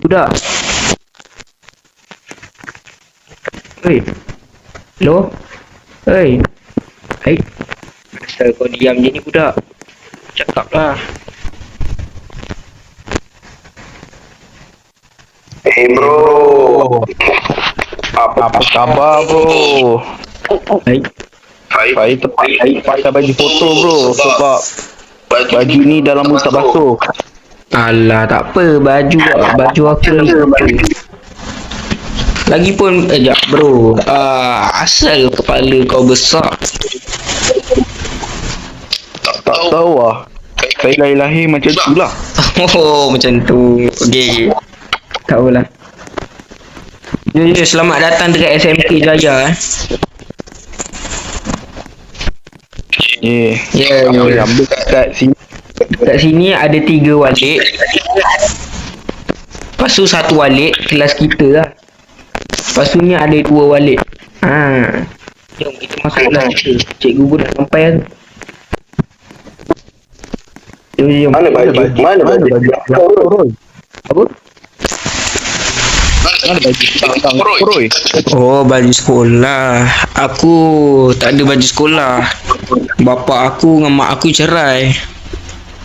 budak. Hei. Hello? Hei. Hei. Asal kau diam je ni budak. Cakap lah. Eh bro. Apa Apa khabar bro? Hei. Saya tepat pakai baju foto bro sebab baju ni dalam mulut tak basuh. Alah tak apa baju baju aku ni Lagipun eh jap bro uh, asal kepala kau besar Tak tahu lah. Saya lahir-lahir macam tu lah. Oh macam tu Okey Tahulah Ya ya selamat datang dekat SMK Jaya eh Yeah. Ya Boleh ya ambil kat sini. Kat sini ada tiga walik Lepas tu satu walik kelas kita lah. Lepas tu ni ada dua walik Ha. Jom kita masuk kelas kita Cikgu pun dah sampai kan Jom jom Mana baju? Mana baju? Roy? Apa? Mana baju? Oh baju sekolah. Aku tak ada baju sekolah. Bapak aku dengan mak aku cerai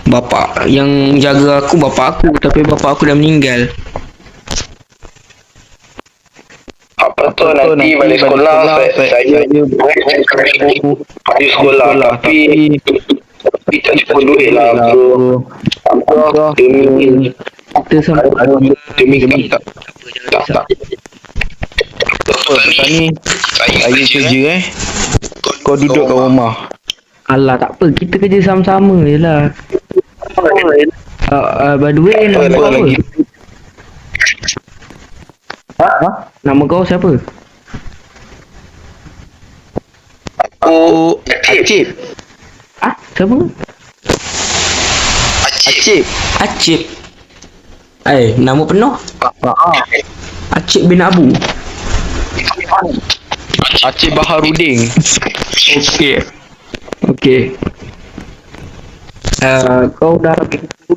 Bapak yang jaga aku bapak aku. Tapi bapak aku dah meninggal. Apa tu nanti balik sekolah saya saya balik sekolah. Tapi tapi tak cukup duit lah bro. Allah demi Kita sama demi tak tak. tak. Apa ni? Saya kerja eh. Kau duduk kat rumah. Alah tak apa. Kita kerja sama-sama je lah uh, uh, By the way nama kau apa? lagi? Ha? Nama kau siapa? Aku Acip. Ah, siapa? Acip. Acip Eh, nama penuh? Ah. Acip bin Abu Acip Baharudin. Okey Okey uh, Kau dah ambil buku?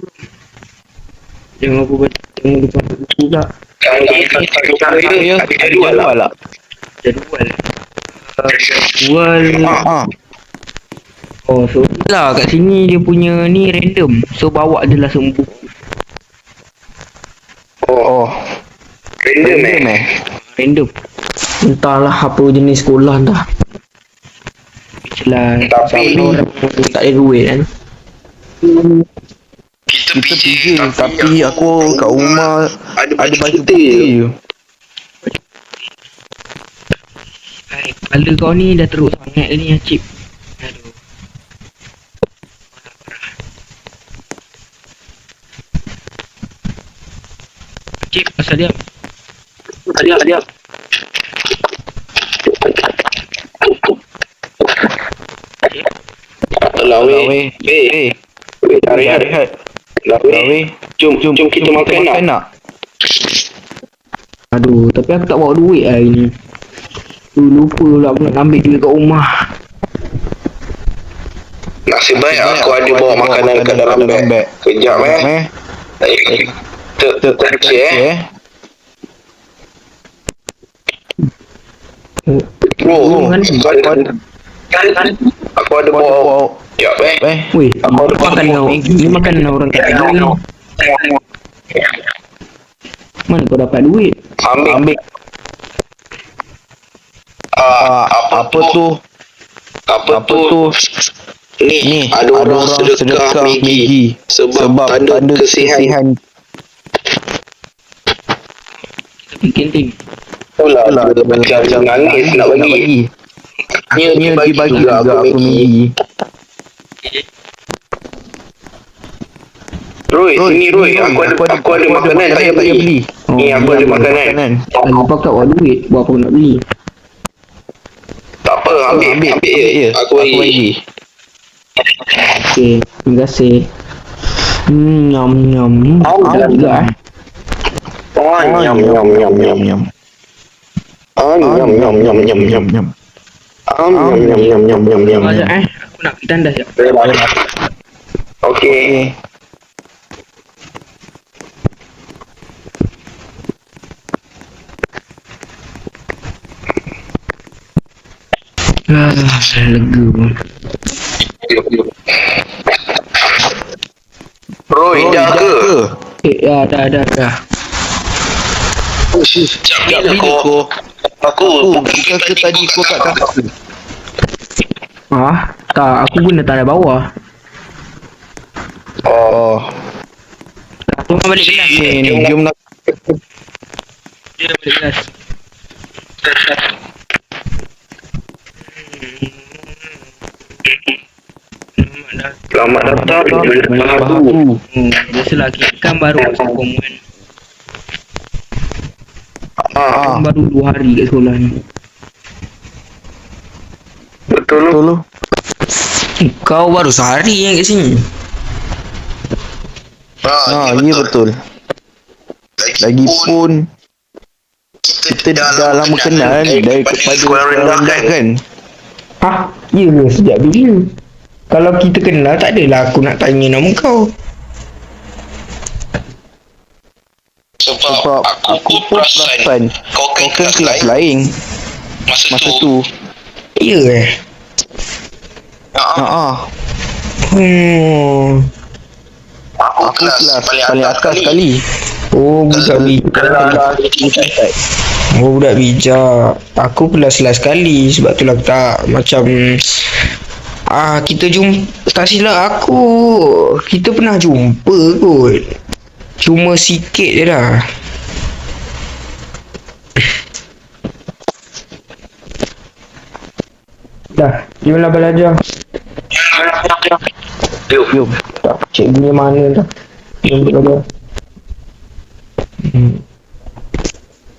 Jangan aku baca Jangan lupa ambil buku pula Ya, jadual lah. Jadual Jadual Ah. Oh so lah kat sini dia punya ni random So bawa je lah semua buku Oh. Random eh. eh. Random Entahlah apa jenis sekolah dah Itulah Tapi- orang tak ada duit kan Kita Kita pergi tapi aku kat rumah ada ada baju putih. je. Hai, kepala kau ni dah teruk sangat ni Acip Aduh Acip, pasal dia Dia dia. Lawe. Weh, Eh, eh, weh, rehat, rehat. Lawe. Weh, Jom, jom, jom kita makan nak. nak. Aduh, tapi aku tak bawa duit hari ni Duh, lupa pula aku nak ambil duit kat rumah Nasib baik aku ada bawa makanan ke dalam beg. Kejap eh. Eh, Ter ter ter eh. eh. Bro, Oh, kan? aku ada aku ada bawa. Kejap eh. Eh, Weh, Aku ada makan kau Ni makan orang kaya ni Mana kau dapat duit? Ambil. Ambil. Ah, ah, apa tu? apa Apa tu? tu? Ni, Ni, ada orang sedekah Maggi sebab tanda kesihan. Bikin ting. Pula Itulah dia macam nangis nak bagi. Ni Ni bagi bagi juga aku Maggi. Maggi. Roy, sini Roy, aku ada aku ada makanan tak payah beli. Ni aku ada makanan. Lagi kau tak bawa duit Buat apa nak beli Tak apa, ambil ambil ambil je. Aku bagi. Okay Terima kasih Hmm Nyam nyam Oh, Sedap juga eh Oh, nyam nyam nyam nyam. nyam. Ah, nyam nyam nyam nyam nyam. nyam. Ah, nyam nyam nyam nyam nyam nyam nak pergi tandas jap. Okey. Ah, lega pun. Bro, indah ke? Eh, ya, dah, dah, dah. Sekejap bila kau? Aku, aku, aku bukan ke tadi kau kat kafe. Ha? Tak, aku guna tanah bawah. Oh, Aku memang balik kelas. ni ni jom nak Dia balik kelas. Selamat datang Baru. baru. Hmm, biasalah kan baru form kan. Ah, Kan baru dua hari kat sekolah ni. Betul lu. Kau baru sehari yang kat sini. Ah, ya betul. Lagipun kita dah lama kenal daripada sekolah rendah kan. Hah? Ya ke? Sejak bila? Kalau kita kenal tak adalah aku nak tanya nama kau. Sebab aku pun perasan kau kan kelas lain masa tu. Ya eh? Ah, ah. Hmm. Aku kelas paling atas sekali. Oh, budak bijak. Oh, budak bijak. Aku kelas-kelas sekali. Sebab tu lah aku tak macam... Ah, kita jumpa... Tak silap aku. Kita pernah jumpa kot. Cuma sikit je dah. Dah, jomlah belajar. Yuk, Jom. Tak, cikgu ni mana dah. Jom belajar. Hmm.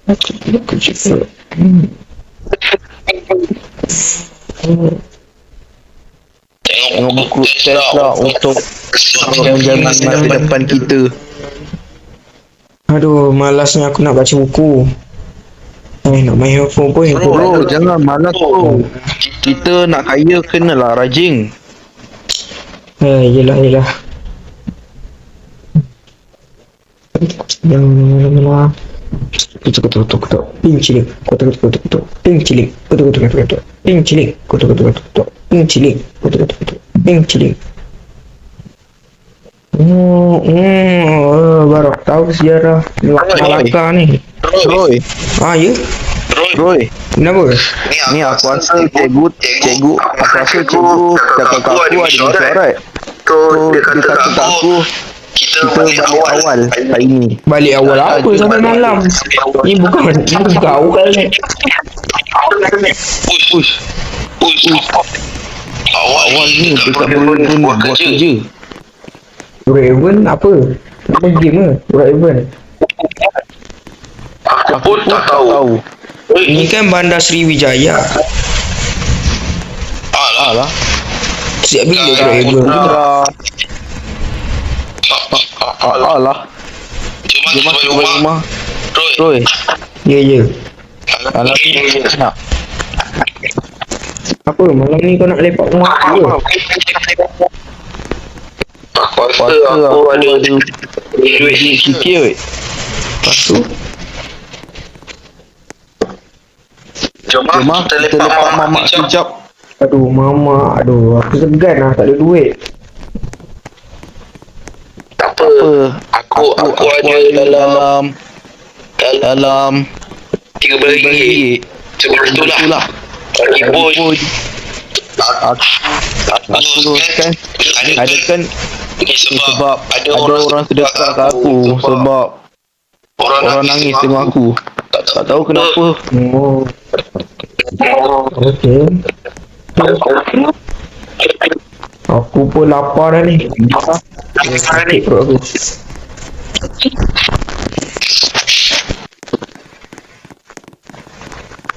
Cikgu kecil. Hmm. Hmm. Tengok buku test lah untuk menjamin masa depan kita. Aduh, malasnya aku nak baca buku. Eh, nak main handphone pun handphone. Bro, jangan malas. Bro. Kita nak kaya kenalah rajin. Eh, yelah, yelah. Yang mana? Kutuk kutuk kutuk kutuk Ping cilik. Kutuk kutuk kutuk kutuk Ping cilik. Kutuk kutuk kutuk kutuk Ping cilik. Kutuk kutuk kutuk kutuk Ping cilik. Kutuk kutuk kutuk Ping cilik Oh, oh, baru tahu sejarah Malaka ni. Roy, Ah, ya? Roy. Kenapa? Ni aku rasa cikgu, cikgu, aku rasa cikgu cakap kat aku ada mesyuarat. Tu So, dia kata kat aku, kita kita balik awal hari ni. Balik awal apa sampai malam? Ni bukan ni bukan awal ni. Ush, Ush, awal ni dekat Broadhaven buat kerja. Raven apa? Apa game ke? Raven. Aku pun tak tahu. Ni kan Bandar Sriwijaya. Alah, Siap bila Ah, Raven? Putra. Alah, Cuma dia masuk balik rumah. Roy, Ya ya. alah ni nak. Apa malam ni kau nak lepak rumah aku Aku Puasa aku aku ada duit sikit weh. Lepas tu Jom Jom ah, ah, kita lepak mamak sekejap. Aduh mama Aduh aku segan lah Tak ada duit Tak apa. Apa? Aku aku ada dalam dalam dalam tiga belas ringgit. Sebab itulah. itulah. Lagi pun Pun aku aku kan ada kan sebab ada orang sedekah kat aku sebab orang nangis tengok aku. Tak tahu kenapa. Oh Okay Aku pun lapar dah ni Sakit perut aku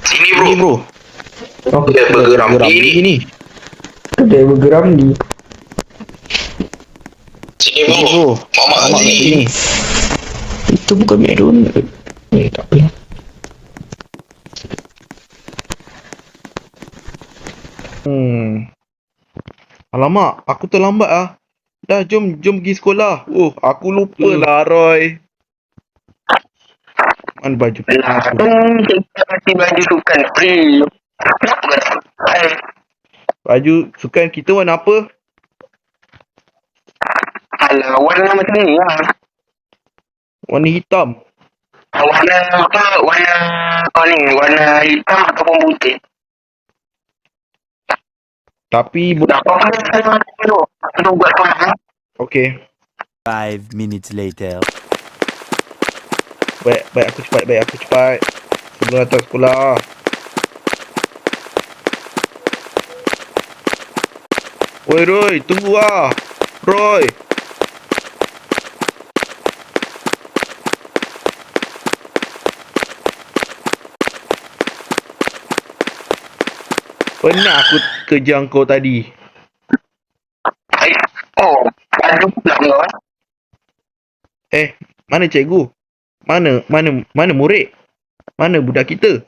Sini Ni bro. bro. Oh Dia bergeram Geram ni. Kedai bergeram di Sini Ni bro. Mama sini. Itu bukan McDonald Eh tak apa Hmm. Alamak, aku terlambat ah. Dah jom jom pergi sekolah. Oh, aku lupa lah Roy. Mana baju? Hmm, kita kasih baju tu kan free. Baju sukan kita warna apa? Alah, warna macam ni lah. Warna hitam. Warna apa? Warna apa ni? Warna hitam ataupun putih. Tapi Tak budak apa-apa saya nak. Aku buat tu. eh. Okey. Five minutes later. Baik, baik aku cepat, baik aku cepat. Sebelum datang sekolah. Oi Roy, tunggu ah. Roy. Penat aku kejar kau tadi. Oh, ada pula kau eh. Eh, mana cikgu? Mana mana mana murid? Mana budak kita?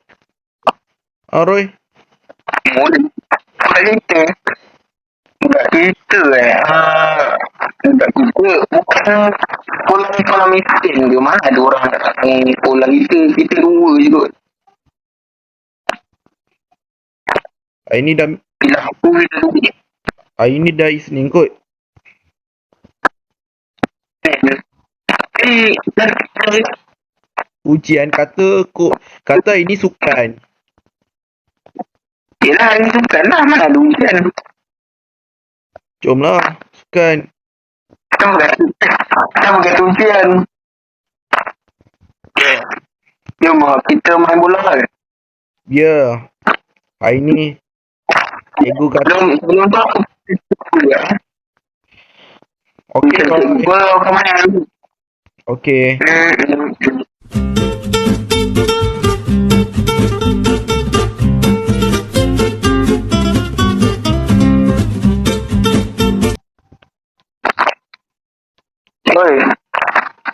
Ah Roy, Mudah. Budak kita. Budak kita eh. Ah, budak kita. Bukan sekolah-sekolah miskin ke. Mana ada orang nak datang sekolah kita. Kita dua je kot. Hari ni dah hari ni dah Isnin kot. Ujian kata kok kata ini sukan. Yelah, ini bukan lah. Mana ada ujian. Jomlah, sukan. Kita bukan, ujian. Jom, kita main bola ke? Ya. Hari ni cikgu kata Belum, belum tahu okey cuba ke mana. Okey. Oi.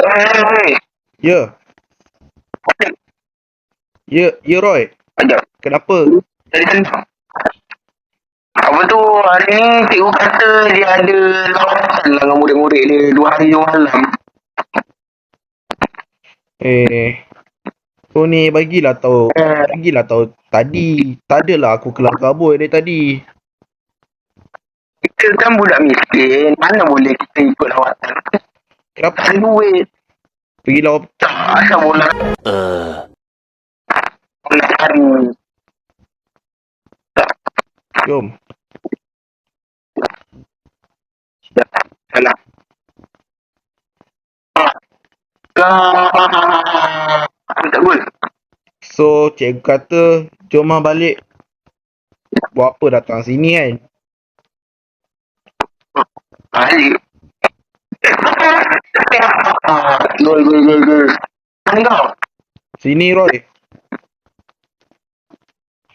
Oi, oi, oi. Ya. Ya, ya Roy. Sekejap. Kenapa? Jadi tentang. Hari ni cikgu kata dia ada lawatan lah dengan murid-murid dia. Dua hari dua malam. Eh. Kau ni bagilah tahu. Bagilah tahu tadi. Tak adalah aku kelam kabut dari tadi. Kita kan budak miskin. Mana boleh kita ikut lawatan? Kenapa? Tak ada duit. Pergi lawan Tak, asal bola. Uh. Bola hari. Jom. Salah. Tak boleh. So, cikgu kata, jom lah balik. Buat apa datang sini kan? Balik. Gol, gol, gol, gol. Mana kau? Sini Roy.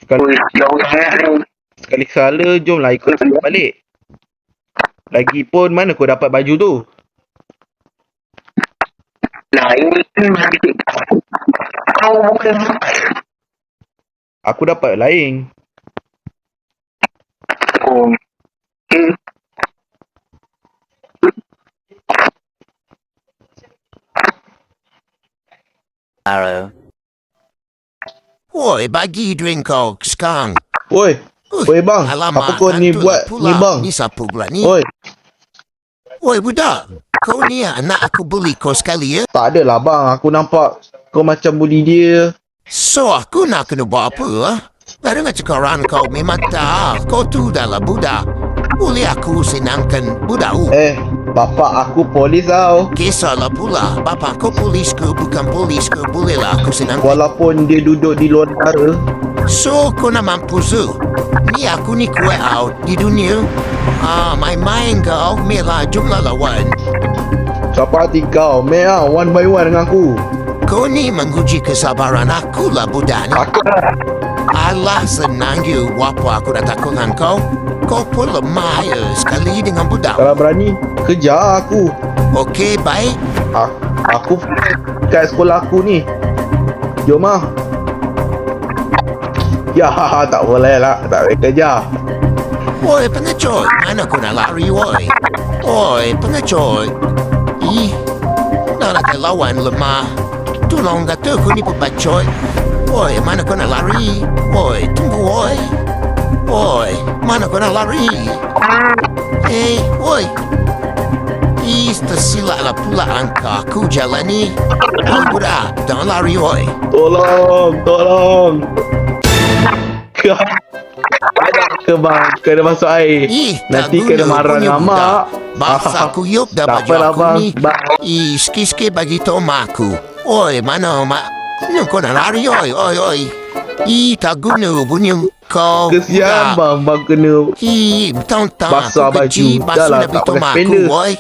Sekali, sekali sekala, jomlah ikut balik. Lagipun, mana kau dapat baju tu? Nah, ini kau bukan. Aku dapat lain. Oh. Hmm. Arrow. Woi, bagi drink kau sekarang. Oi, Oi bang, Alamak, apa kau ni buat lah pula. ni bang? Ni siapa pula ni? Oi, Woi, budak. Kau ni anak aku beli kau sekali ya? tak adalah bang, aku nampak kau macam bully dia. So, aku nak kena buat apa ah? Dah dengar cakap orang kau memang tak. Kau tu dah lah budak. Boleh aku senangkan budak u. Eh, bapak aku polis tau. Kisahlah pula. Bapa kau polis ke bukan polis ke bolehlah aku senangkan. Walaupun dia duduk di luar negara, So, kau nak mampu tu? Ni aku ni kuat out di dunia. Ah, main-main kau. Merah jumlah lawan. siapa hati kau? Meh ah, one by one dengan aku. Kau ni menguji kesabaran aku lah budak ni. Aku Alah senang you. Wapa aku dah takut dengan kau. Kau pun lemah ya sekali dengan budak. Kalau berani, kejar aku. Okey, baik. Ah, aku kat sekolah aku ni. Jom ah. Ya, tak boleh lah. Tak boleh kejar. Woi, pengecut. Mana kau nak lari, woi? Woi, pengecut. Ih, nak nak lawan lemah. Tolong kata kau ni pembacut. Woi, mana kau nak lari? Woi, tunggu woi. Woi, mana kau nak lari? Eh, woi. Ih, tersilaplah pula angka aku jalan ni. Woi, budak, jangan lari woi. Tolong, tolong. Ke ke bang, kena masuk air. Ih, Nanti kena marah dengan mak. Bangsa aku yuk dah Tak baju aku bang. ni. Bang. Ih, sikit-sikit bagi tahu mak aku. Oi, mana mak? Ni kau nak lari oi, oi, oi. Ih, tak guna punya kau. Kesian bang, bang kena Ih, betul-betul. Basah kecil, baju. Dah lah, tak pakai spender. woi.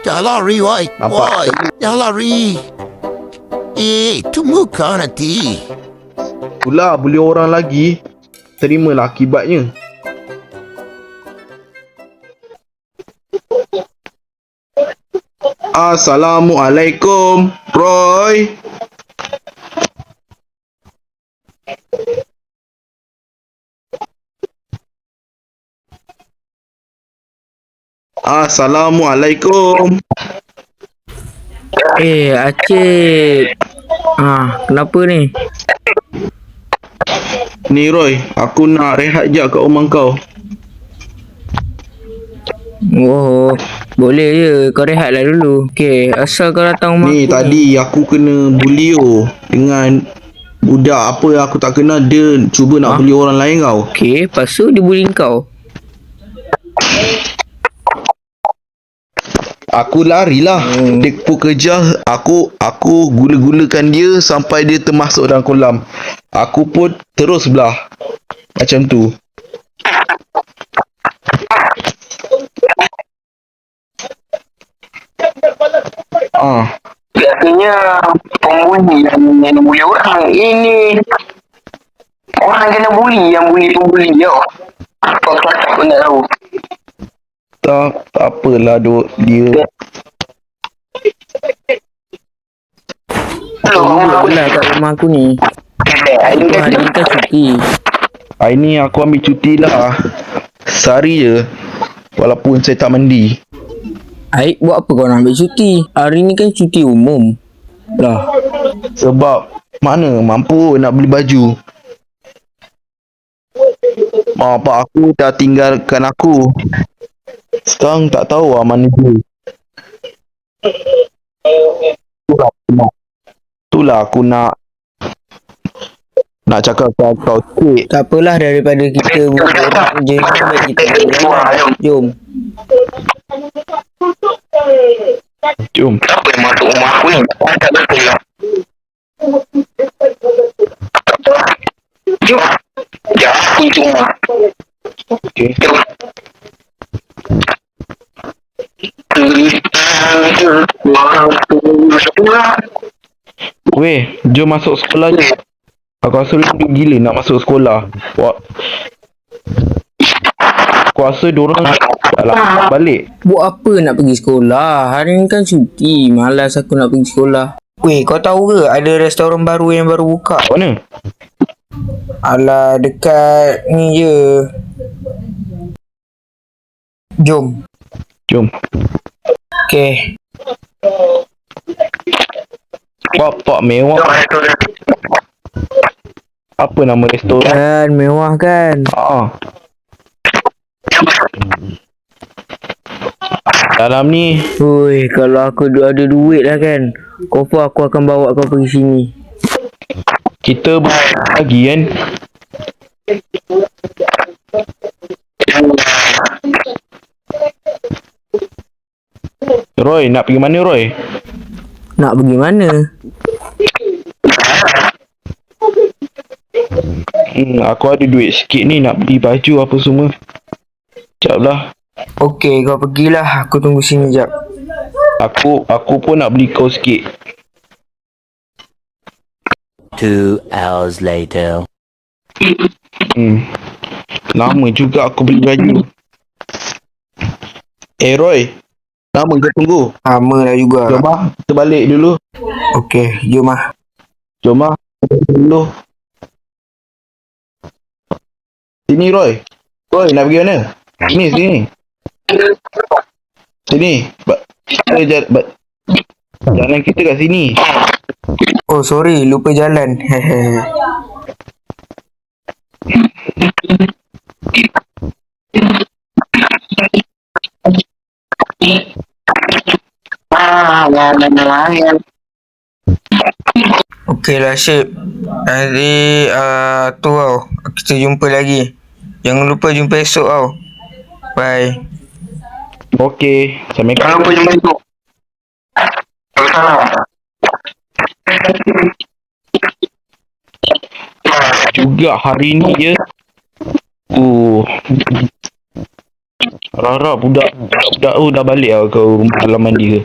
Jangan lari. Nampak? Woi, jangan lari. Eh, tunggu kau nanti. pula boleh orang lagi. Terimalah akibatnya. Assalamualaikum, Roy. Assalamualaikum. Eh, Acik. Ah, kenapa ni? Ni Roy, aku nak rehat je kat rumah kau. Oh, boleh je. Kau rehatlah dulu. Okey, asal kau datang rumah Ni aku tadi aku kena bully oh dengan budak apa aku tak kenal dia cuba nak Ha? bully orang lain kau. Okey, lepas tu dia bully kau. Aku larilah. Hmm. Dia pun kejar aku aku gula-gulakan dia sampai dia termasuk dalam kolam. Aku pun terus belah. Macam tu. Ah, Biasanya pembuli yang, yang bully orang ini orang kena bully yang bully pembuli tau. Apa kelakar pun tak tahu. tak, tak apalah duk dia. Lah kat rumah aku ni. Hari ni kan cuti. Hari ni aku ambil cuti lah. Sehari je. Walaupun saya tak mandi. Aik, buat apa kau nak ambil cuti? Hari ni kan cuti umum. Lah, Sebab mana mampu nak beli baju. Mak bapak aku dah tinggalkan aku. Sekarang tak tahu lah mana dia. Itulah aku nak. Itulah aku nak nak cakap kat kau sikit. tak apalah daripada kita buat orang je. Baik kita jalan. Jom. Jom. Apa yang masuk rumah aku ni? Tak betul lah. Jom. Sekejap, aku rumah. Okay. Jom. Weh, jom masuk sekolah je. Aku rasa rindu gila nak masuk sekolah. Wah. Aku rasa diorang tak lah balik. Buat apa nak pergi sekolah? Hari ni kan cuti. Malas aku nak pergi sekolah. Weh, kau tahu ke ada restoran baru yang baru buka? Mana? Alah, dekat ni je. Jom. Jom. Okay. Bapak mewah. Apa nama restoran? Kan, mewah kan? Ah. Dalam ni Ui, kalau aku ada duit lah kan. Confirm aku akan bawa kau pergi sini. kita lagi kan. Roy, nak pergi mana Roy? Nak pergi mana? Hmm, aku ada duit sikit ni nak beli baju apa semua. Sekejap lah. Okey, kau pergilah. Aku tunggu sini jap. Aku aku pun nak beli kau sikit. Two hours later. Hmm. Lama juga aku beli baju. Eh Roy, lama kau tunggu. Lama lah juga. Jom ah, kita balik dulu. Okey, jom lah. Jom ah, dulu. Sini Roy. Roy, nak pergi mana? Sini, sini. Sini. Ba kita ja- ba jalan kita kat sini. Oh, sorry. Lupa jalan. Hehehe. Okey lah Syed. Nanti uh, tu tau. Kita jumpa lagi. Jangan lupa jumpa esok tau. Bye. Okey. Assalamualaikum. Jangan lupa jumpa esok. Juga hari ni je. Uh. Rara budak budak tu dah balik lah ke rumah halaman dia.